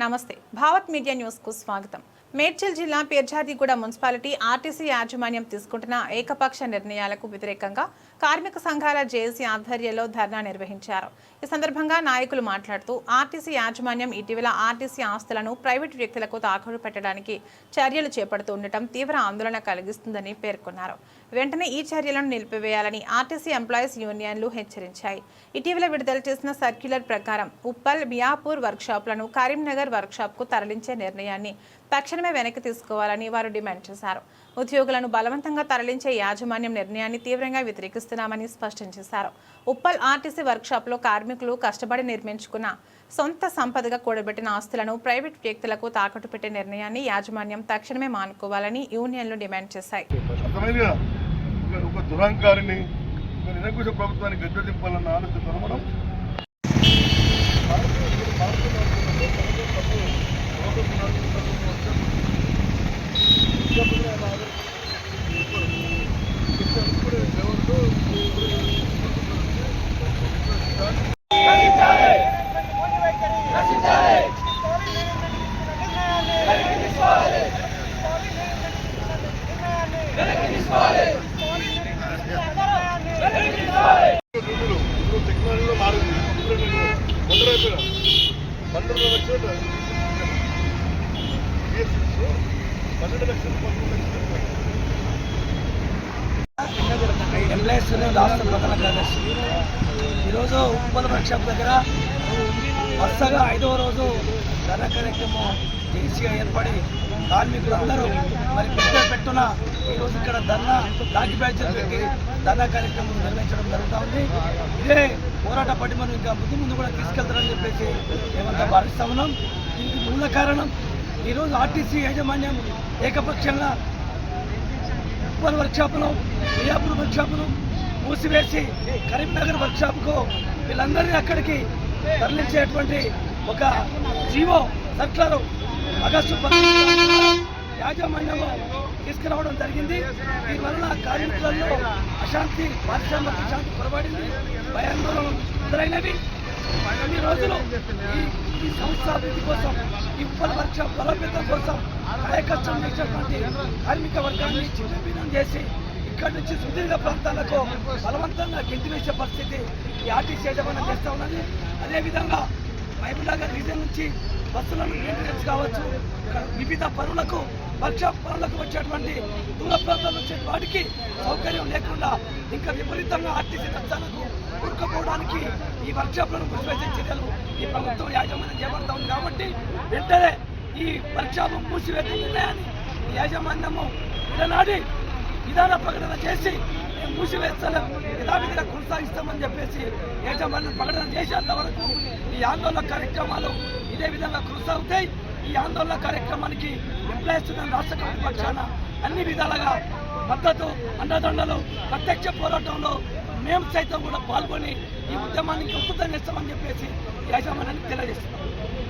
నమస్తే. భావత్ మీడియా న్యూస్కు స్వాగతం. మేడ్చల్ జిల్లా పేర్జాదిగూడ మున్సిపాలిటీ ఆర్టీసీ యాజమాన్యం తీసుకుంటున్న ఏకపక్ష నిర్ణయాలకు వ్యతిరేకంగా కార్మిక సంఘాల జేఏసీ ఆధ్వర్యంలో ధర్నా నిర్వహించారు. ఈ సందర్భంగా నాయకులు మాట్లాడుతూ ఆర్టీసీ యాజమాన్యం ఇటీవల ఆర్టీసీ ఆస్తులను ప్రైవేటు వ్యక్తులకు తాకట్టు పెట్టడానికి చర్యలు చేపడుతుండటం తీవ్ర ఆందోళన కలిగిస్తుందని పేర్కొన్నారు. వెంటనే ఈ చర్యలను నిలిపివేయాలని ఆర్టీసీ ఎంప్లాయీస్ యూనియన్లు హెచ్చరించాయి. ఇటీవల విడుదల చేసిన సర్క్యులర్ ప్రకారం ఉప్పల్ మియాపూర్ వర్క్షాప్లను కరీంనగర్ వర్క్షాప్కు తరలించే నిర్ణయాన్ని తక్షణమే వెనక్కి తీసుకోవాలని వారు డిమాండ్ చేశారు. ఉద్యోగులను బలవంతంగా తరలించే యాజమాన్యం నిర్ణయాన్ని తీవ్రంగా వ్యతిరేకిస్తున్నామని స్పష్టం చేశారు. ఉప్పల్ ఆర్టీసీ వర్క్షాప్లో కార్మికులు కష్టపడి నిర్మించుకున్న సొంత సంపదగా కూడబెట్టిన ఆస్తులను ప్రైవేట్ వ్యక్తులకు తాకట్టు పెట్టే నిర్ణయాన్ని యాజమాన్యం తక్షణమే మానుకోవాలని యూనియన్లు డిమాండ్ చేశాయి. ఒక- నిరంకుశ ప్రభుత్వాన్ని గద్దె దింపాలన్న ఆలోచన కలవడం డ్యూటీలు పన్నెండు లక్షలు BScs పన్నెండు లక్షలు పన్నెండు లక్షలు ఎంప్లాయీస్ రాష్ట్ర ప్రధాన కార్యదర్శి ఈరోజు ఉప్పల వర్క్షాప్ దగ్గర వరుసగా ఐదవ రోజు ధన కార్యక్రమం జేసీగా ఏర్పడి కార్మికులందరూ మరి పెద్ద పెట్టున ఈరోజు ఇక్కడ ధర్నా లాఠీ బ్యాచ్లు పెట్టి ధర్నా కార్యక్రమం నిర్వహించడం జరుగుతూ ఉంది. ఇదే పోరాట పటిమను ఇంకా ముందు ముందు కూడా తీసుకెళ్తారని చెప్పేసి మేమంతా భావిస్తా ఉన్నాం. దీనికి మూల కారణం ఈరోజు ఆర్టీసీ యాజమాన్యం ఏకపక్షంగా ఉప్పల్ వర్క్షాపును మియాపూర్ వర్క్షాప్ను మూసివేసి కరీంనగర్ వర్క్షాప్కు వీళ్ళందరినీ అక్కడికి తరలించేటువంటి ఒక జీవో సర్కులర్ ఆగస్టు యాజమాన్యము తీసుకురావడం జరిగింది. దీనివల్ల కార్మికులలో అశాంతి పారిశ్రామిక అశాంతి పొరబడింది భయాందోళన మొదలైనవి. కొన్ని రోజులు ఈ- ఈ సంస్థ అభివృద్ధి కోసం ఈ ఉప్పల్ వర్క్షాప్ బలోపేతం కోసం కాయకష్టం చేసేటువంటి కార్మిక వర్గాన్ని చిన్నభిన్నం చేసి ఇక్కడి నుంచి సుదీర్ఘ ప్రాంతాలకు బలవంతంగా గెంటివేసే పరిస్థితి ఈ ఆర్టీసీ యజమానం చేస్తూ ఉన్నది. అదేవిధంగా మహబూబ్నగర్ రీజన్ నుంచి బస్సులను మెయింటెనెన్స్ కావచ్చు ఇక్కడ వివిధ పనులకు వర్క్షాప్ వచ్చేటువంటి దూర ప్రాంతాల వచ్చే వాటికి సౌకర్యం లేకుండా ఇంకా విపరీతంగా ఆర్టీసీ నష్టాలకు కూరుకుపోవడానికి ఈ వర్క్షాప్లను మూసివేసే చర్యలు ఈ ప్రభుత్వం యాజమాన్యం చేపడతా ఉంది. కాబట్టి వెంటనే ఈ వర్క్షాప్ మూసివేత నిర్ణయాన్ని యాజమాన్యము విడనాడి విధాన ప్రకటన చేసి మేము మూసివేస్తాం యథావిధిగా కొనసాగిస్తామని చెప్పేసి యాజమాన్యం ప్రకటన చేసేంత వరకు ఈ ఆందోళన కార్యక్రమాలు ఇదే విధంగా కొనసాగుతాయి. ఈ ఆందోళన కార్యక్రమానికి ఎంప్లాయీస్ రాష్ట్ర కమిటీ పక్షాన అన్ని విధాలుగా మద్దతు అండదండలు ప్రత్యక్ష పోరాటంలో మేము సైతం కూడా పాల్గొని ఈ ఉద్యమానికి ఉత్పత్తం చేస్తామని చెప్పేసి యాజమాన్యానికి తెలియజేస్తున్నాం.